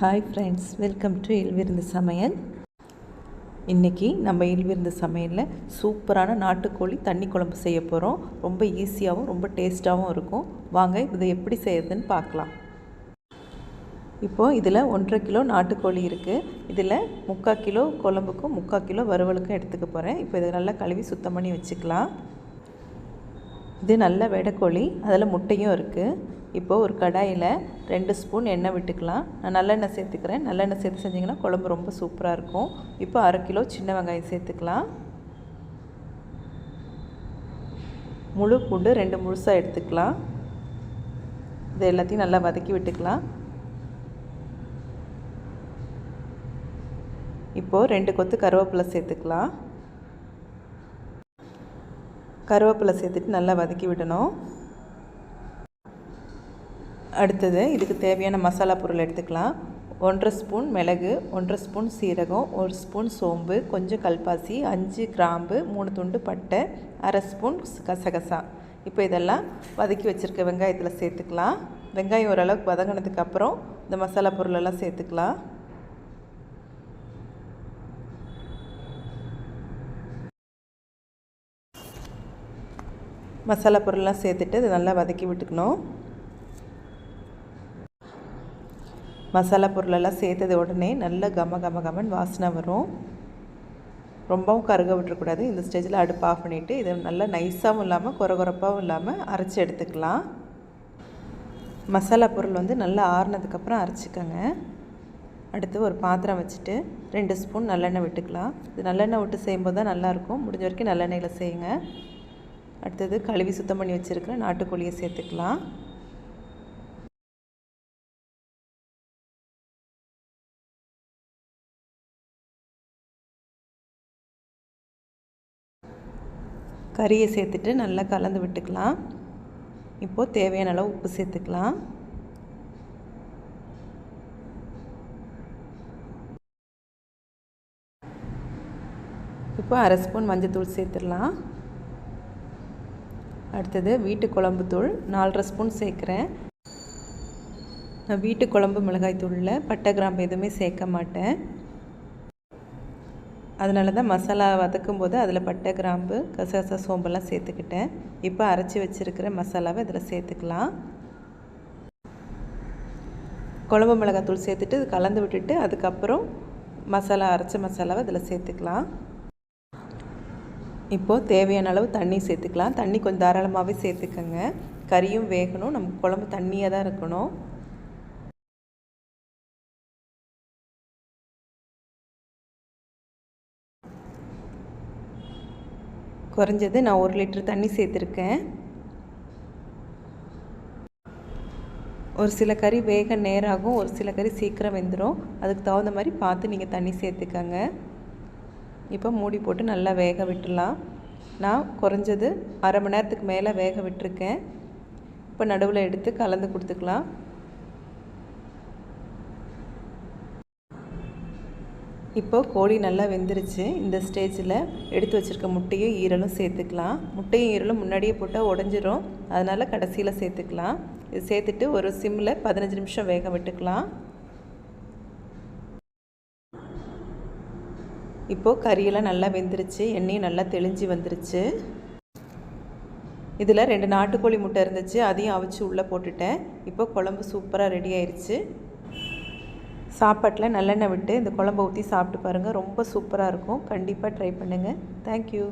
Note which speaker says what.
Speaker 1: Hi friends welcome to இல்விருந்து சமையல். இன்றைக்கி நம்ம இல்விருந்து சமையலில் சூப்பரான நாட்டுக்கோழி தண்ணி குழம்பு செய்ய போகிறோம் ரொம்ப ஈஸியாகவும் ரொம்ப டேஸ்ட்டாகவும் இருக்கும். வாங்க இதை எப்படி செய்யறதுன்னு பார்க்கலாம். இப்போது இதில் ஒன்றரை கிலோ நாட்டுக்கோழி இருக்குது இதில் முக்கால் கிலோ குழம்புக்கும் முக்கால் கிலோ வறுவலுக்கும் எடுத்துக்க போகிறேன் இப்போ இதை நல்லா கழுவி சுத்தம் பண்ணி வச்சுக்கலாம். இது நல்ல வெடைக்கோழி அதில் முட்டையும் இருக்குது இப்போது ஒரு கடாயில் ரெண்டு ஸ்பூன் எண்ணெய் விட்டுக்கலாம். நான் நல்லெண்ணெய் சேர்த்துக்கிறேன். நல்லெண்ணெய் சேர்த்து செஞ்சிங்கன்னா குழம்பு ரொம்ப சூப்பராக இருக்கும். இப்போ அரை கிலோ சின்ன வெங்காயம் சேர்த்துக்கலாம். முழு பூண்டு ரெண்டு முழுசாக எடுத்துக்கலாம். இது எல்லாத்தையும் நல்லா வதக்கி விட்டுக்கலாம். இப்போது ரெண்டு கொத்து கருவேப்பிலை சேர்த்துக்கலாம். கருவேப்பிலை சேர்த்துட்டு நல்லா வதக்கி விடணும். அடுத்தது இதுக்கு தேவையான மசாலா பொருள் எடுத்துக்கலாம். ஒன்றரை ஸ்பூன் மிளகு ஒன்றரை ஸ்பூன் சீரகம் ஒரு ஸ்பூன் சோம்பு கொஞ்சம் கல்பாசி அஞ்சு கிராம்பு மூணு துண்டு பட்டை அரை ஸ்பூன் கசகசா. இப்போ இதெல்லாம் வதக்கி வச்சுருக்க வெங்காயத்தில் சேர்த்துக்கலாம். வெங்காயம் ஓரளவுக்கு வதங்கினதுக்கப்புறம் இந்த மசாலா பொருளெல்லாம் சேர்த்துக்கலாம். மசாலா பொருள்லாம் சேர்த்துட்டு இது நல்லா வதக்கி விட்டுக்கணும். மசாலா பொருளெல்லாம் சேர்த்தது உடனே நல்ல கம கம கமன் வாசனை வரும். ரொம்பவும் கருக விட்டுறக்கூடாது. இந்த ஸ்டேஜில் அடுப்பு ஆஃப் பண்ணிவிட்டு இதை நல்லா நைஸாகவும் இல்லாமல் குறகுறப்பாகவும் இல்லாமல் அரைச்சி எடுத்துக்கலாம். மசாலா பொருள் வந்து நல்லா ஆறுனதுக்கப்புறம் அரைச்சிக்கோங்க. அடுத்து ஒரு பாத்திரம் வச்சுட்டு ரெண்டு ஸ்பூன் நல்லெண்ணெய் விட்டுக்கலாம். இது நல்லெண்ணெய் விட்டு செய்யும்போது தான் நல்லாயிருக்கும். முடிஞ்ச வரைக்கும் நல்லெண்ணெயில் செய்யுங்க. அடுத்தது கழுவி சுத்தம் பண்ணி வச்சுருக்கிற நாட்டுக்கோழியை சேர்த்துக்கலாம். கறியை சேர்த்துட்டு நல்லா கலந்து விட்டுக்கலாம். இப்போது தேவையான அளவு உப்பு சேர்த்துக்கலாம். இப்போ அரை ஸ்பூன் மஞ்சத்தூள் சேர்த்துடலாம். அடுத்தது வீட்டு குழம்பு தூள் நாலரை ஸ்பூன் சேர்க்குறேன். நான் வீட்டு குழம்பு மிளகாய் தூளில் பட்டை கிராம்பு எதுவுமே சேர்க்க மாட்டேன். அதனால தான் மசாலா வதக்கும் போது அதில் பட்டை கிராம்பு கசகச சோம்பெல்லாம் சேர்த்துக்கிட்டேன். இப்போ அரைச்சி வச்சுருக்கிற மசாலாவை இதில் சேர்த்துக்கலாம். குழம்பு மிளகாத்தூள் சேர்த்துட்டு கலந்து விட்டுட்டு அதுக்கப்புறம் மசாலா அரைச்ச மசாலாவை இதில் சேர்த்துக்கலாம். இப்போது தேவையான அளவு தண்ணி சேர்த்துக்கலாம். தண்ணி கொஞ்சம் தாராளமாகவே சேர்த்துக்கோங்க. கறியும் வேகணும். நம்ம குழம்பு தண்ணியாக தான் இருக்கணும். குறைஞ்சது நான் ஒரு லிட்டர் தண்ணி சேர்த்துருக்கேன். ஒரு சில கறி வேக நேராகும் ஒரு சில கறி சீக்கிரம் வெந்துடும் அதுக்கு தகுந்த மாதிரி பார்த்து நீங்கள் தண்ணி சேர்த்துக்கங்க. இப்போ மூடி போட்டு நல்லா வேக விட்டுடலாம். நான் குறைஞ்சது அரை மணி நேரத்துக்கு மேலே வேக விட்டுருக்கேன். இப்போ நடுவில் எடுத்து கலந்து கொடுத்துக்கலாம். இப்போது கோழி நல்லா வெந்துருச்சு. இந்த ஸ்டேஜில் எடுத்து வச்சுருக்க முட்டையும் ஈரலும் சேர்த்துக்கலாம். முட்டையும் ஈரலும் முன்னாடியே போட்டால் உடஞ்சிரும். அதனால் கடைசியில் சேர்த்துக்கலாம். இது சேர்த்துட்டு ஒரு சிம்மில் பதினஞ்சு நிமிஷம் வேக விட்டுக்கலாம். இப்போது கறியெல்லாம் நல்லா வெந்துருச்சு. எண்ணெயும் நல்லா தெளிஞ்சு வந்துருச்சு. இதில் ரெண்டு நாட்டுக்கோழி முட்டை இருந்துச்சு. அதையும் அவிச்சு உள்ளே போட்டுட்டேன். இப்போ குழம்பு சூப்பராக ரெடி ஆயிடுச்சு சாப்பாட்டில் நல்லெண்ணெய் விட்டு இந்த குழம்பை ஊற்றி சாப்பிட்டு பாருங்கள் ரொம்ப சூப்பராக இருக்கும். கண்டிப்பாக ட்ரை பண்ணுங்கள் தேங்க்யூ